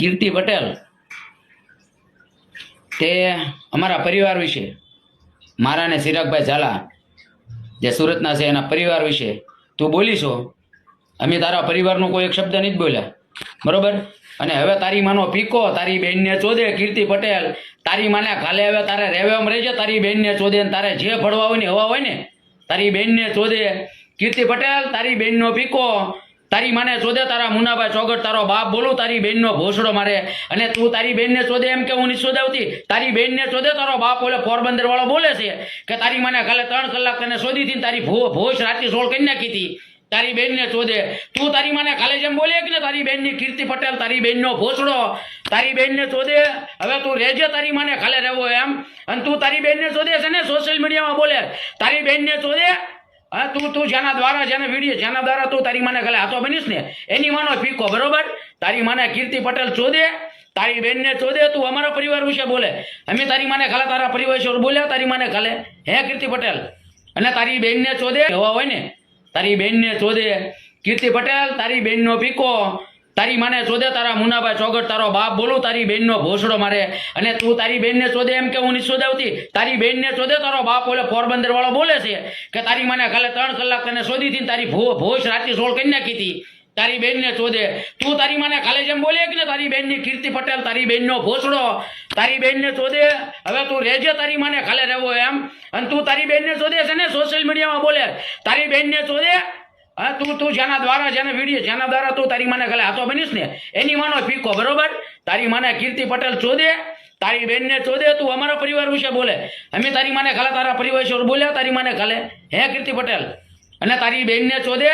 કીર્તિ પટેલ. તે અમારા પરિવાર વિશે, મારા અને સિરાગભાઈ ઝાલા, જે સુરતના છે એના પરિવાર વિશે તું બોલીશો અમે તારા પરિવારનો કોઈ એક શબ્દ નથી બોલ્યા. બરોબર? અને હવે તારી માનો પીકો તારી બેનને ચોદે કીર્તિ પટેલ. તારી માને ખાલે હવે તારે રેવેમ રહેજે, તારી બેનને ચોદે ને તારે જે ભળવા હોય ને હવા હોય ને, તારી બેનને ચોદે. કીર્તિ પટેલ, તારી બેનનો પીકો તારી માને શોધે, તારા મુનાભાઈ ચોગટ તારો બાપ બોલું, તારી બેનનો ભોસડો મારે. અને તું તારી બેનને શોધે એમ કે હું નહીં શોધાવતી. તારી બેનને ચોદે તારો બાપ બોલે પોરબંદર વાળો બોલે છે કે તારી માને કાલે ત્રણ કલાક તને શોધી હતી તારી ભો રાતે સોળ કરી નાખી હતી. તારી બેનને શોધે. તું તારી માને કાલે જેમ બોલે કે ને તારી બેનની કીર્તિ પટેલ, તારી બેનનો ભોસડો. તારી બેનને શોધે. હવે તું રહેજે તારી માને કાલે રહેવો એમ. અને તું તારી બેનને શોધે છે ને સોશિયલ મીડિયામાં બોલે. તારી બેનને ચોદે હા, તું તું જેના દ્વારા, જેને વીડિયો, જેના દ્વારા તું તારી માને ગલે હાથો બનીશ ને, એની માનો પીકો બરોબર? તારી માને કીર્તિ પટેલ ચોદે, તારી બેનને ચોદે, તું અમારા પરિવાર વિશે બોલે. અમે તારી માને ખાલે તારા પરિવાર વિશે બોલ્યા, તારી માને ખાલે હે કીર્તિ પટેલ? અને તારી બેનને ચોદે એવા હોય ને? તારી બેનને ચોદે, કીર્તિ પટેલ, તારી બેનનો પીકો તારી માને શોધે, તારા મુનાભાઈ ચોગટ, તારો બાપ, બોલું, તારી બેનનો ભોસડો મારે. અને તું તારી બેનને શોધે એમ કે હું નહીં શોધાવતી તારી બેનને શોધે, તારો બાપ ઓલે પોરબંદર વાળો બોલે છે કે તારી માને કાલે ત્રણ કલાક તને શોધી હતી તારી ભો ભોજ રાતી સોળ કરી નાખી હતી. તારી બેનને શોધે. તું તારી માને ખાલી જેમ બોલે કે ને, તારી બેનની કીર્તિ પટેલ, તારી બેનનો ભોસડો, તારી બેનને શોધે. હવે તું રહેજે તારી માને ખાલે રહેવો એમ. અને તું તારી બેનને શોધે છે ને, સોશિયલ મીડિયામાં બોલે. તારી બેનને ચોદે હા, તું તું જેના દ્વારા જેને વીડિયો જેના દ્વારા તું તારી માને ખાલી હાથો બનીશ ને. એની માનો ફીકો, બરોબર? તારી માને કીર્તિ પટેલ ચોદે, તારી બેનને ચોદે, તું અમારા પરિવાર વિશે બોલે. અમે તારી માને ખાલે તારા પરિવાર વિશે બોલ્યા, તારી માને ખાલે હે કીર્તિ પટેલ? અને તારી બેનને ચોદે